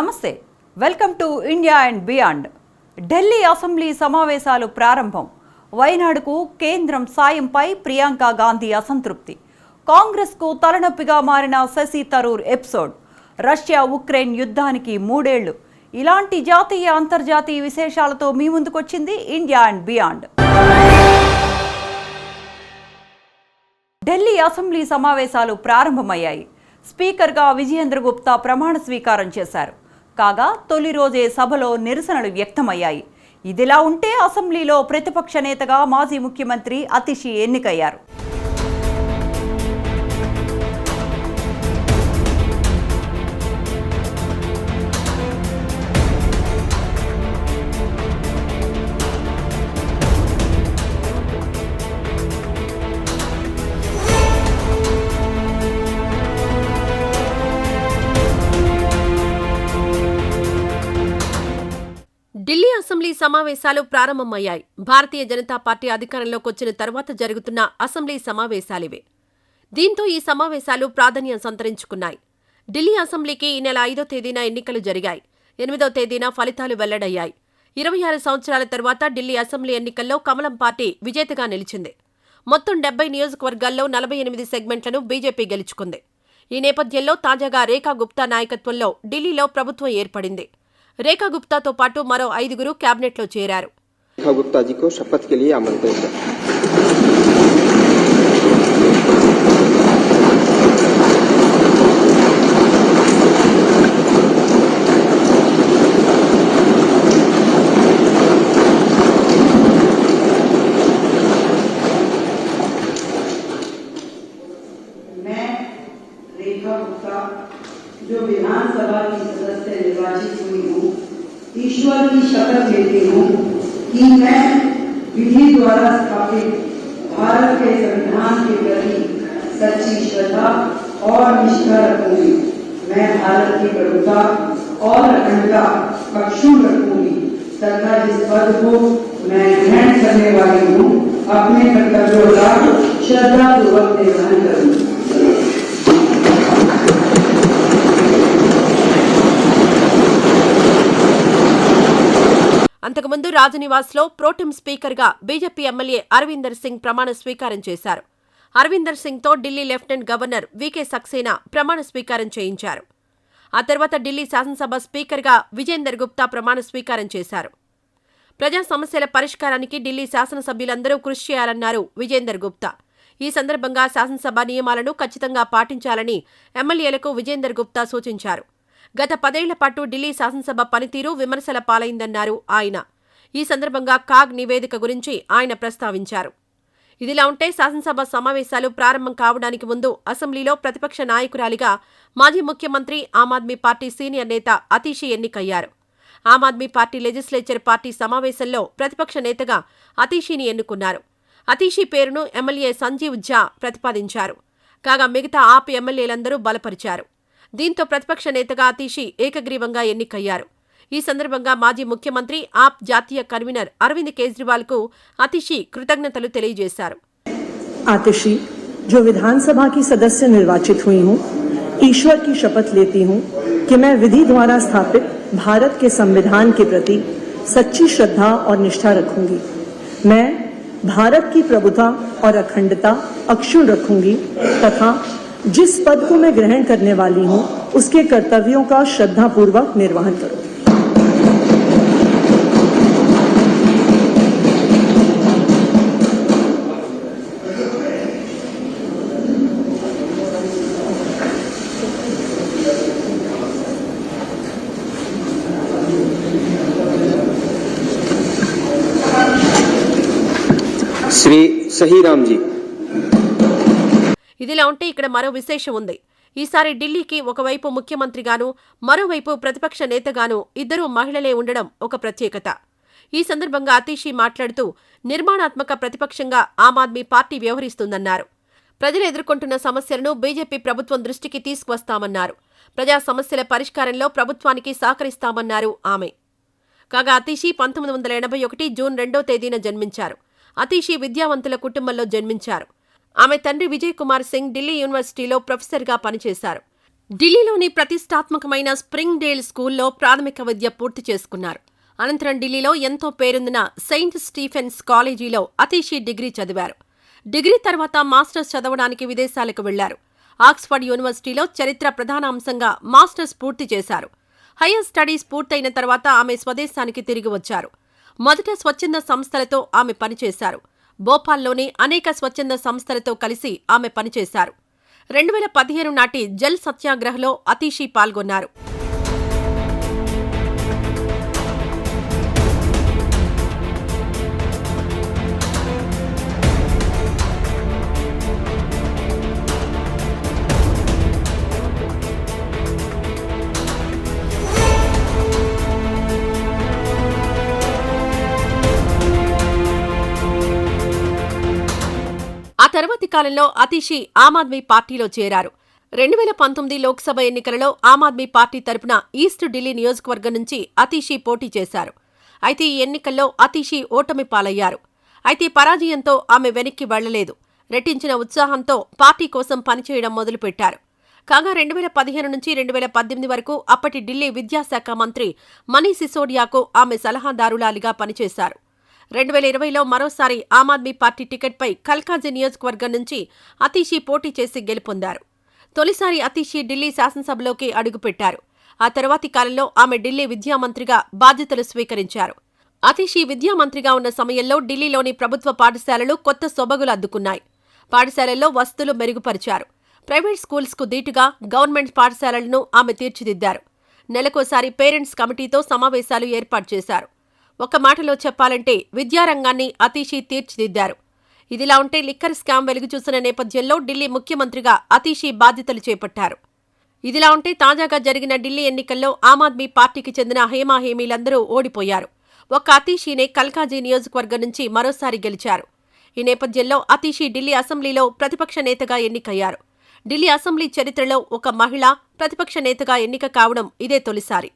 నమస్తే. Welcome to India and beyond. Delhi assembly సమావేశాలు ప్రారంభం. వైనాడుకు కేంద్రం సాయంపై ప్రియాంక గాంధీ అసంతృప్తి. కాంగ్రెస్కు తలనొప్పిగా మారిన Shashi Tharoor episode. Russia Ukraine యుద్ధానికి మూడేళ్ళు. ఇలాంటి జాతీయ అంతర్జాతీయ విశేషాలతో మీ ముందుకొచ్చింది India and beyond. Delhi assembly సమావేశాలు ప్రారంభమయ్యాయి. స్పీకర్గా విజయేంద్ర గుప్తా ప్రమాణ స్వీకారం చేశారు. కాగా తొలి రోజే సభలో నిరసనలు వ్యక్తమయ్యాయి. ఇదిలా ఉంటే అసెంబ్లీలో ప్రతిపక్ష నేతగా మాజీ ముఖ్యమంత్రి అతిషి ఎన్నికయ్యారు. ఢిల్లీ అసెంబ్లీ సమావేశాలు ప్రారంభమయ్యాయి. భారతీయ జనతా పార్టీ అధికారంలోకి వచ్చిన తర్వాత జరుగుతున్న అసెంబ్లీ సమావేశాలివే. దీంతో ఈ సమావేశాలు ప్రాధాన్యం సంతరించుకున్నాయి. ఢిల్లీ అసెంబ్లీకి ఈ నెల ఐదో తేదీన ఎన్నికలు జరిగాయి. ఎనిమిదో తేదీన ఫలితాలు వెల్లడయ్యాయి. ఇరవై ఆరు సంవత్సరాల తర్వాత ఢిల్లీ అసెంబ్లీ ఎన్నికల్లో కమలం పార్టీ విజేతగా నిలిచింది. మొత్తం డెబ్బై నియోజకవర్గాల్లో నలభై ఎనిమిది సెగ్మెంట్లను బీజేపీ గెలుచుకుంది. ఈ నేపథ్యంలో తాజాగా రేఖా గుప్తా నాయకత్వంలో ఢిల్లీలో ప్రభుత్వం ఏర్పడింది. రేఖా గుప్తాతో పాటు మరో ఐదుగురు కేబినెట్లో చేరారు. ईश्वर की शपथ लेती हूँ कि मैं विधि द्वारा स्थापित भारत के संविधान के प्रति सच्ची श्रद्धा और निष्ठा रखूँगी। मैं भारत की प्रभुता और अखंडता अक्षुण रखूँगी। तथा जिस पद को मैं ग्रहण करने वाली हूँ, अपने कर्तव्यों का श्रद्धा पूर्वक निर्वहन करूँगी। అంతకుముందు రాజనివాస్లో ప్రోటెం స్పీకర్గా బీజేపీ ఎమ్మెల్యే అరవిందర్ సింగ్ ప్రమాణ స్వీకారం చేశారు. Arvinder సింగ్తో Delhi lieutenant governor V K Saxena ప్రమాణ స్వీకారం చేయించారు. ఆ తర్వాత ఢిల్లీ శాసనసభ స్పీకర్గా విజేందర్ గుప్తా ప్రమాణ స్వీకారం చేశారు. ప్రజా సమస్యల పరిష్కారానికి ఢిల్లీ శాసనసభ్యులందరూ కృషి చేయాలన్నారు విజేందర్ గుప్తా. ఈ సందర్భంగా శాసనసభ నియమాలను ఖచ్చితంగా పాటించాలని ఎమ్మెల్యేలకు విజేందర్ గుప్తా సూచించారు. గత పదేళ్ళ పాటు ఢిల్లీ శాసనసభ పనితీరు విమర్శల పాలైందన్నారు ఆయన. ఈ సందర్భంగా కాగ్ నివేదిక గురించి ఆయన ప్రస్తావించారు. ఇదిలా ఉంటే శాసనసభ సమావేశాలు ప్రారంభం కావడానికి ముందు అసెంబ్లీలో ప్రతిపక్ష నాయకురాలిగా మాజీ ముఖ్యమంత్రి ఆమ్ ఆద్మీ పార్టీ సీనియర్ నేత అతీషి ఎన్నికయ్యారు. Aam Aadmi party legislature party సమావేశంలో ప్రతిపక్ష నేతగా అతీషిని ఎన్నుకున్నారు. అతీషి పేరును ఎమ్మెల్యే సంజీవ్ ఝా ప్రతిపాదించారు. కాగా మిగతా ఆప్ ఎమ్మెల్యేలందరూ బలపరిచారు. దీంతో ప్రతిపక్ష నేతగా అతీషి ఏకగ్రీవంగా ఎన్నికయ్యారు ఈ సందర్భంగా మాజీ ముఖ్యమంత్రి ఆప్ జాతీయ కన్వీనర్ అరవింద్ కేజ్రీవాల్కు అతిషి కృతజ్ఞతలు తెలియజేశారు आतिशी जो विधानसभा की सदस्य निर्वाचित हुई हूँ ईश्वर की शपथ लेती हूँ कि मैं विधि द्वारा स्थापित भारत के संविधान के प्रति सच्ची श्रद्धा और निष्ठा रखूंगी मैं भारत की प्रभुता और अखंडता अक्षुण रखूंगी तथा जिस पद को मैं ग्रहण करने वाली हूँ, उसके कर्तव्यों का श्रद्धापूर्वक निर्वहन करूँगी श्री सही राम जी। ఇదిలా ఉంటే ఇక్కడ మరో విశేషం ఉంది. ఈసారి ఢిల్లీకి ఒకవైపు ముఖ్యమంత్రిగాను మరోవైపు ప్రతిపక్ష నేతగాను ఇద్దరూ మహిళలే ఉండడం ఒక ప్రత్యేకత. ఈ సందర్భంగా అతీషి మాట్లాడుతూ నిర్మాణాత్మక ప్రతిపక్షంగా ఆమ్ ఆద్మీ పార్టీ వ్యవహరిస్తుందన్నారు. ప్రజలు ఎదుర్కొంటున్న సమస్యలను బీజేపీ ప్రభుత్వం దృష్టికి తీసుకువస్తామన్నారు. ప్రజా సమస్యల పరిష్కారంలో ప్రభుత్వానికి సహకరిస్తామన్నారు ఆమె. కాగా అతీషి పంతొమ్మిది వందల ఎనభై ఒకటి జూన్ రెండో తేదీన జన్మించారు. అతీషి విద్యావంతుల కుటుంబంలో జన్మించారు. ఆమె తండ్రి విజయ్ కుమార్ సింగ్ ఢిల్లీ యూనివర్సిటీలో ప్రొఫెసర్గా పనిచేశారు. ఢిల్లీలోని ప్రతిష్టాత్మకమైన స్ప్రింగ్ డేల్ స్కూల్లో ప్రాథమిక విద్య పూర్తి చేసుకున్నారు. అనంతరం ఢిల్లీలో ఎంతో పేరొందిన సెయింట్ స్టీఫెన్స్ కాలేజీలో అతీషి డిగ్రీ చదివారు. డిగ్రీ తర్వాత మాస్టర్స్ చదవడానికి విదేశాలకు వెళ్ళారు. ఆక్స్ఫర్డ్ యూనివర్సిటీలో చరిత్ర ప్రధాన అంశంగా మాస్టర్స్ పూర్తి చేశారు. హైయర్ స్టడీస్ పూర్తయిన తర్వాత ఆమె స్వదేశానికి తిరిగి వచ్చారు. మొదట స్వచ్ఛంద సంస్థలతో ఆమె పనిచేశారు. భోపాల్లోని అనేక స్వచ్ఛంద సంస్థలతో కలిసి ఆమె పనిచేశారు. రెండు వేల పదిహేను నాటి జల్ సత్యాగ్రహలో అతీషి పాల్గొన్నారు. కాలంలో అతిషి ఆమ్ ఆద్మీ పార్టీలో చేరారు. రెండు వేల పంతొమ్మిది లోక్సభ ఎన్నికలలో ఆమ్ ఆద్మీ పార్టీ తరపున ఈస్ట్ ఢిల్లీ నియోజకవర్గం నుంచి అతీషి పోటీ చేశారు. అయితే ఈ ఎన్నికల్లో అతీషి ఓటమి పాలయ్యారు. అయితే పరాజయంతో ఆమె వెనక్కి వెళ్ళలేదు రెట్టించిన ఉత్సాహంతో పార్టీ కోసం పనిచేయడం మొదలుపెట్టారు. కాగా రెండు వేల పదిహేను నుంచి రెండు వేల పద్దెనిమిది వరకు అప్పటి ఢిల్లీ విద్యాశాఖ మంత్రి మనీష్ సిసోడియాకు ఆమె సలహాదారులాలిగా పనిచేశారు. రెండు వేల ఇరవైలో మరోసారి ఆమ్ ఆద్మీ పార్టీ టికెట్పై కల్కాజీ నియోజకవర్గం నుంచి అతీషి పోటీ చేసి గెలుపొందారు. తొలిసారి అతీషి ఢిల్లీ శాసనసభలోకి అడుగుపెట్టారు. ఆ తర్వాతి కాలంలో ఆమె ఢిల్లీ విద్యామంత్రిగా బాధ్యతలు స్వీకరించారు. అతిషి విద్యామంత్రిగా ఉన్న సమయంలో ఢిల్లీలోని ప్రభుత్వ పాఠశాలలు కొత్త సొబగులు అద్దుకున్నాయి. పాఠశాలల్లో వసతులు మెరుగుపరిచారు. ప్రైవేట్ స్కూల్స్కు దీటుగా గవర్నమెంట్ పాఠశాలలను ఆమె తీర్చిదిద్దారు. నెలకోసారి పేరెంట్స్ కమిటీతో సమావేశాలు ఏర్పాటు చేశారు. ఒక మాటలో చెప్పాలంటే విద్యారంగాన్ని అతీషి తీర్చిదిద్దారు. ఇదిలా ఉంటే లిక్కర్ స్కామ్ వెలుగుచూసిన నేపథ్యంలో ఢిల్లీ ముఖ్యమంత్రిగా అతీషి బాధ్యతలు చేపట్టారు. ఇదిలా ఉంటే తాజాగా జరిగిన ఢిల్లీ ఎన్నికల్లో ఆమ్ ఆద్మీ పార్టీకి చెందిన హేమా హేమీలందరూ ఓడిపోయారు. ఒక్క అతీషీనే కల్కాజీ నియోజకవర్గం నుంచి మరోసారి గెలిచారు. ఈ నేపథ్యంలో అతీషి ఢిల్లీ అసెంబ్లీలో ప్రతిపక్ష నేతగా ఎన్నికయ్యారు. ఢిల్లీ అసెంబ్లీ చరిత్రలో ఒక మహిళ ప్రతిపక్ష నేతగా ఎన్నిక కావడం ఇదే తొలిసారి.